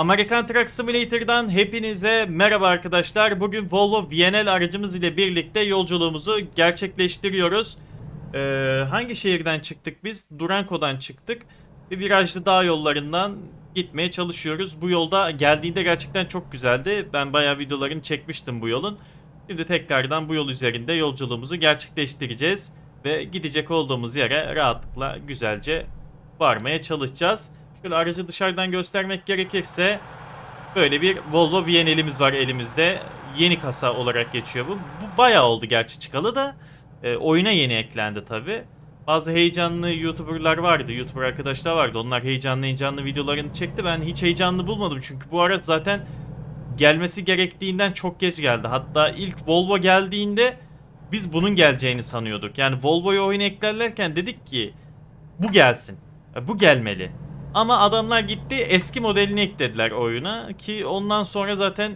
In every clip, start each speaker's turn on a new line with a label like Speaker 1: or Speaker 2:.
Speaker 1: Amerikan Truck Simulator'dan hepinize merhaba arkadaşlar. Bugün Volvo VNL aracımız ile birlikte yolculuğumuzu gerçekleştiriyoruz. Ee, hangi şehirden çıktık biz? Duranko'dan çıktık. Ve virajlı dağ yollarından gitmeye çalışıyoruz. Bu yolda geldiğinde gerçekten çok güzeldi. Ben bayağı videolarını çekmiştim bu yolun. Şimdi tekrardan bu yol üzerinde yolculuğumuzu gerçekleştireceğiz. Ve gidecek olduğumuz yere rahatlıkla güzelce varmaya çalışacağız. Şöyle aracı dışarıdan göstermek gerekirse böyle bir Volvo VNL'imiz var elimizde. Yeni kasa olarak geçiyor bu. Bu bayağı oldu gerçi çıkalı da. E, oyuna yeni eklendi tabi. Bazı heyecanlı YouTuber'lar vardı, YouTuber arkadaşlar vardı. Onlar heyecanlı heyecanlı videolarını çekti. Ben hiç heyecanlı bulmadım çünkü bu araç zaten gelmesi gerektiğinden çok geç geldi. Hatta ilk Volvo geldiğinde biz bunun geleceğini sanıyorduk. Yani Volvo'yu oyuna eklerlerken dedik ki bu gelsin. Bu gelmeli. Ama adamlar gitti eski modelini eklediler oyuna ki ondan sonra zaten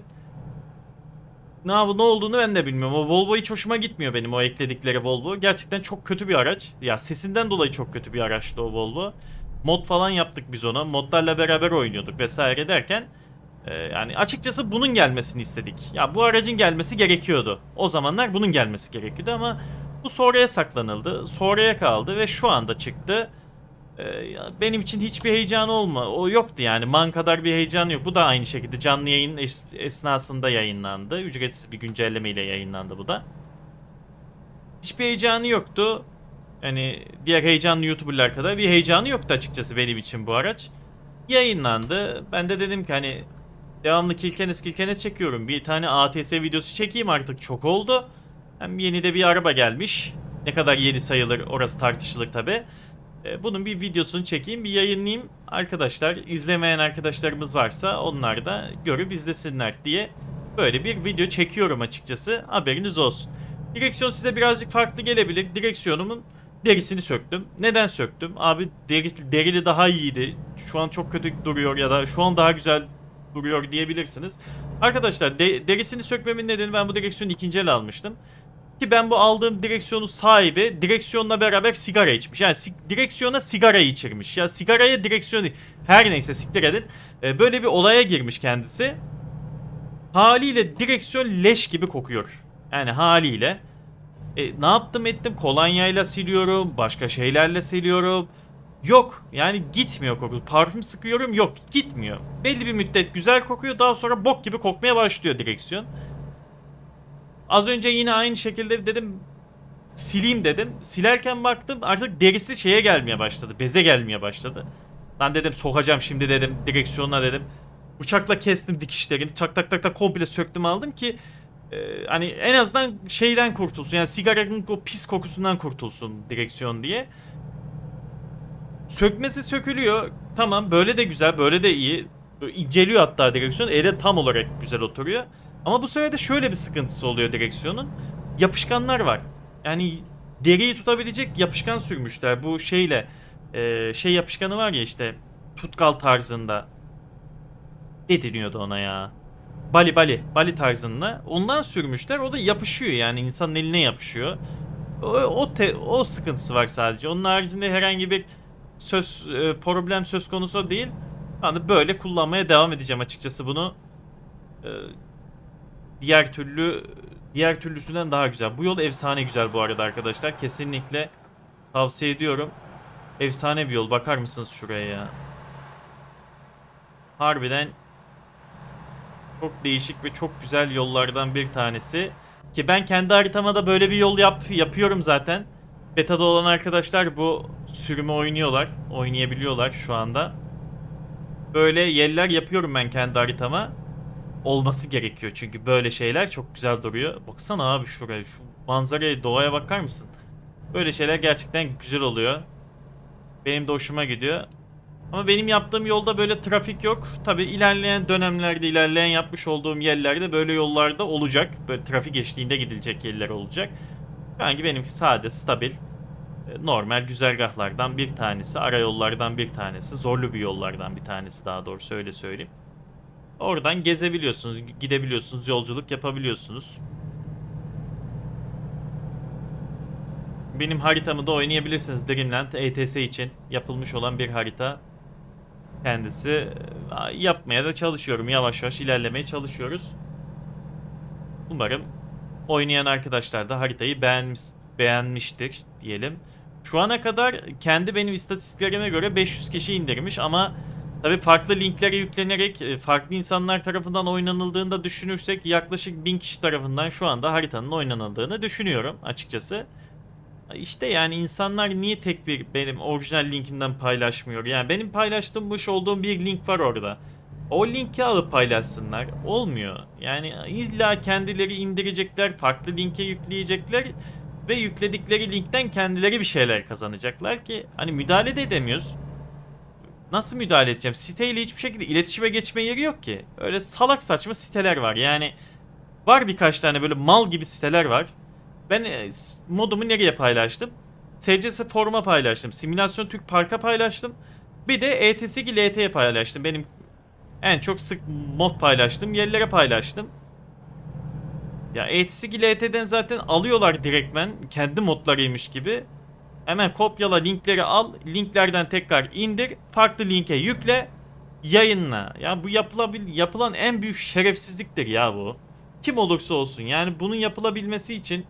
Speaker 1: ne ne olduğunu ben de bilmiyorum. O Volvo hiç hoşuma gitmiyor benim o ekledikleri Volvo. Gerçekten çok kötü bir araç. Ya sesinden dolayı çok kötü bir araçtı o Volvo. Mod falan yaptık biz ona. Modlarla beraber oynuyorduk vesaire derken e, yani açıkçası bunun gelmesini istedik. Ya bu aracın gelmesi gerekiyordu. O zamanlar bunun gelmesi gerekiyordu ama bu sonraya saklanıldı. Sonraya kaldı ve şu anda çıktı. Ee, benim için hiçbir heyecanı olma. O yoktu yani. Man kadar bir heyecan yok. Bu da aynı şekilde canlı yayın es- esnasında yayınlandı. Ücretsiz bir güncelleme ile yayınlandı bu da. Hiçbir heyecanı yoktu. Yani diğer heyecanlı YouTuber'lar kadar bir heyecanı yoktu açıkçası benim için bu araç. Yayınlandı. Ben de dedim ki hani devamlı kilkenes kilkenes çekiyorum. Bir tane ATS videosu çekeyim artık çok oldu. Hem yeni de bir araba gelmiş. Ne kadar yeni sayılır orası tartışılır tabi. E, Bunun bir videosunu çekeyim, bir yayınlayayım. Arkadaşlar, izlemeyen arkadaşlarımız varsa onlar da görüp izlesinler diye böyle bir video çekiyorum açıkçası. Haberiniz olsun. Direksiyon size birazcık farklı gelebilir. Direksiyonumun derisini söktüm. Neden söktüm? Abi deri, derili daha iyiydi. Şu an çok kötü duruyor ya da şu an daha güzel duruyor diyebilirsiniz. Arkadaşlar de- derisini sökmemin nedeni ben bu direksiyonu ikinci el almıştım. Ki ben bu aldığım direksiyonun sahibi direksiyonla beraber sigara içmiş. Yani si- direksiyona sigara içirmiş. Ya sigaraya direksiyonu her neyse siktir edin. Ee, böyle bir olaya girmiş kendisi. Haliyle direksiyon leş gibi kokuyor. Yani haliyle. E, ne yaptım ettim kolonyayla siliyorum. Başka şeylerle siliyorum. Yok yani gitmiyor koku. Parfüm sıkıyorum yok gitmiyor. Belli bir müddet güzel kokuyor daha sonra bok gibi kokmaya başlıyor direksiyon. Az önce yine aynı şekilde dedim sileyim dedim. Silerken baktım artık derisi şeye gelmeye başladı. Beze gelmeye başladı. Ben dedim sokacağım şimdi dedim direksiyonuna dedim. Bıçakla kestim dikişlerini. Tak tak tak tak komple söktüm aldım ki e, hani en azından şeyden kurtulsun. Yani sigaranın o pis kokusundan kurtulsun direksiyon diye. Sökmesi sökülüyor. Tamam böyle de güzel böyle de iyi. İnceliyor hatta direksiyon. Ele tam olarak güzel oturuyor. Ama bu sefer de şöyle bir sıkıntısı oluyor direksiyonun. Yapışkanlar var. Yani deriyi tutabilecek yapışkan sürmüşler. Bu şeyle e, şey yapışkanı var ya işte tutkal tarzında. Ne deniyordu ona ya? Bali bali. Bali tarzında. Ondan sürmüşler. O da yapışıyor yani insanın eline yapışıyor. O, o, te- o sıkıntısı var sadece. Onun haricinde herhangi bir söz e, problem söz konusu değil. Ben de böyle kullanmaya devam edeceğim açıkçası bunu. E, diğer türlü diğer türlüsünden daha güzel. Bu yol efsane güzel bu arada arkadaşlar. Kesinlikle tavsiye ediyorum. Efsane bir yol. Bakar mısınız şuraya ya? Harbiden çok değişik ve çok güzel yollardan bir tanesi. Ki ben kendi haritama da böyle bir yol yap yapıyorum zaten. Beta'da olan arkadaşlar bu sürümü oynuyorlar. Oynayabiliyorlar şu anda. Böyle yerler yapıyorum ben kendi haritama olması gerekiyor çünkü böyle şeyler çok güzel duruyor. Baksana abi şuraya şu manzaraya doğaya bakar mısın? Böyle şeyler gerçekten güzel oluyor. Benim de hoşuma gidiyor. Ama benim yaptığım yolda böyle trafik yok. Tabi ilerleyen dönemlerde ilerleyen yapmış olduğum yerlerde böyle yollarda olacak. Böyle trafik eşliğinde gidilecek yerler olacak. Sanki benimki sade, stabil, e, normal güzergahlardan bir tanesi, ara yollardan bir tanesi, zorlu bir yollardan bir tanesi daha doğrusu öyle söyleyeyim. Oradan gezebiliyorsunuz, gidebiliyorsunuz, yolculuk yapabiliyorsunuz. Benim haritamı da oynayabilirsiniz Dreamland ETS için yapılmış olan bir harita. Kendisi e, yapmaya da çalışıyorum. Yavaş yavaş ilerlemeye çalışıyoruz. Umarım oynayan arkadaşlar da haritayı beğenmiş, beğenmiştir diyelim. Şu ana kadar kendi benim istatistiklerime göre 500 kişi indirmiş ama tabii farklı linklere yüklenerek e, farklı insanlar tarafından oynanıldığında düşünürsek yaklaşık 1000 kişi tarafından şu anda haritanın oynanıldığını düşünüyorum açıkçası. İşte yani insanlar niye tek bir benim orijinal linkimden paylaşmıyor? Yani benim paylaştığımmış olduğum bir link var orada. O linki alıp paylaşsınlar. Olmuyor. Yani illa kendileri indirecekler, farklı linke yükleyecekler ve yükledikleri linkten kendileri bir şeyler kazanacaklar ki hani müdahale de edemiyoruz. Nasıl müdahale edeceğim? Siteyle hiçbir şekilde iletişime geçme yeri yok ki. Öyle salak saçma siteler var. Yani var birkaç tane böyle mal gibi siteler var. Ben e, modumu nereye paylaştım? SCS foruma paylaştım. Simülasyon Türk Park'a paylaştım. Bir de E ETS2 LT'ye paylaştım. Benim en çok sık mod paylaştım. Yerlere paylaştım. Ya E ETS2 LT'den zaten alıyorlar direktmen. Kendi modlarıymış gibi. Hemen kopyala linkleri al. Linklerden tekrar indir. Farklı linke yükle. Yayınla. Ya bu yapılabil yapılan en büyük şerefsizliktir ya bu. Kim olursa olsun. Yani bunun yapılabilmesi için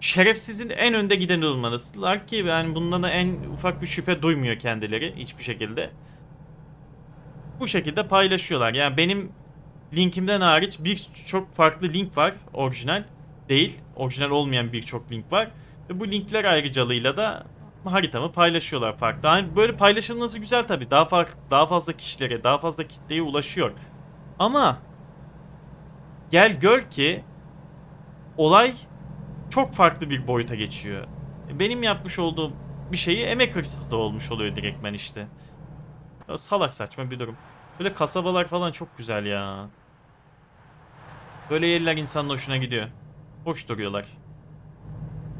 Speaker 1: şerefsizin en önde giden olmalısılar ki yani bundan da en ufak bir şüphe duymuyor kendileri hiçbir şekilde. Bu şekilde paylaşıyorlar. Yani benim linkimden hariç birçok farklı link var orijinal değil. Orijinal olmayan birçok link var. Ve bu linkler ayrıcalığıyla da haritamı paylaşıyorlar farklı. Yani böyle paylaşılması güzel tabii. Daha farklı, daha fazla kişilere, daha fazla kitleye ulaşıyor. Ama gel gör ki olay çok farklı bir boyuta geçiyor. Benim yapmış olduğum bir şeyi emek hırsızlığı olmuş oluyor direktmen işte. Ya salak saçma bir durum. Böyle kasabalar falan çok güzel ya. Böyle yerler insanın hoşuna gidiyor. Hoş duruyorlar.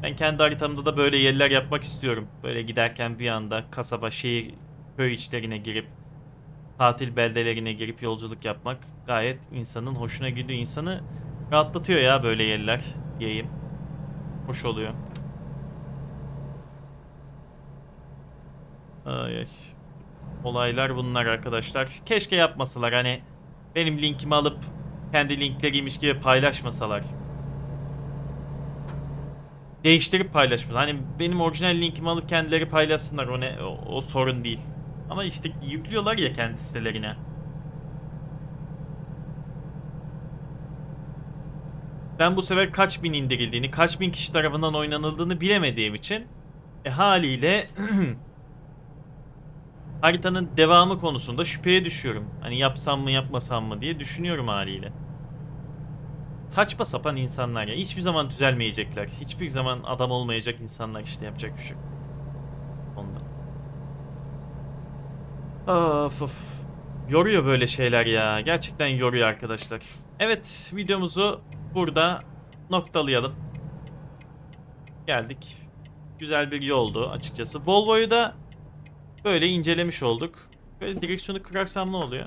Speaker 1: Ben kendi haritamda da böyle yerler yapmak istiyorum. Böyle giderken bir anda kasaba, şehir, köy içlerine girip tatil beldelerine girip yolculuk yapmak gayet insanın hoşuna gidiyor. İnsanı rahatlatıyor ya böyle yerler diyeyim. Hoş oluyor. Ay ay. Olaylar bunlar arkadaşlar. Keşke yapmasalar hani benim linkimi alıp kendi linkleriymiş gibi paylaşmasalar. Değiştirip paylaşmaz. Hani benim orijinal linkimi alıp kendileri paylaşsınlar o ne o, o sorun değil. Ama işte yüklüyorlar ya kendi sitelerine. Ben bu sefer kaç bin indirildiğini, kaç bin kişi tarafından oynanıldığını bilemediğim için e, haliyle haritanın devamı konusunda şüpheye düşüyorum. Hani yapsam mı yapmasam mı diye düşünüyorum haliyle. Saçma sapan insanlar ya. Hiçbir zaman düzelmeyecekler. Hiçbir zaman adam olmayacak insanlar işte yapacak bir şey. Ondan. Of of. Yoruyor böyle şeyler ya. Gerçekten yoruyor arkadaşlar. Evet videomuzu burada noktalayalım. Geldik. Güzel bir yoldu açıkçası. Volvo'yu da böyle incelemiş olduk. Böyle direksiyonu kırarsam ne oluyor?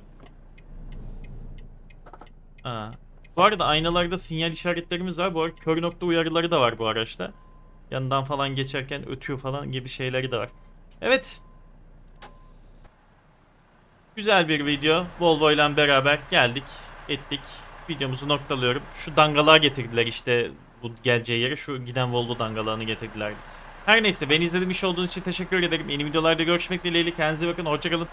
Speaker 1: Aa. Bu arada aynalarda sinyal işaretlerimiz var. Bu arada kör nokta uyarıları da var bu araçta. Yanından falan geçerken ötüyor falan gibi şeyleri de var. Evet. Güzel bir video. Volvo ile beraber geldik, ettik. Videomuzu noktalıyorum. Şu dangalığa getirdiler işte bu geleceği yere. Şu giden Volvo dangalağını getirdiler. Her neyse beni izlediğiniz için teşekkür ederim. Yeni videolarda görüşmek dileğiyle. Kendinize bakın. Hoşçakalın.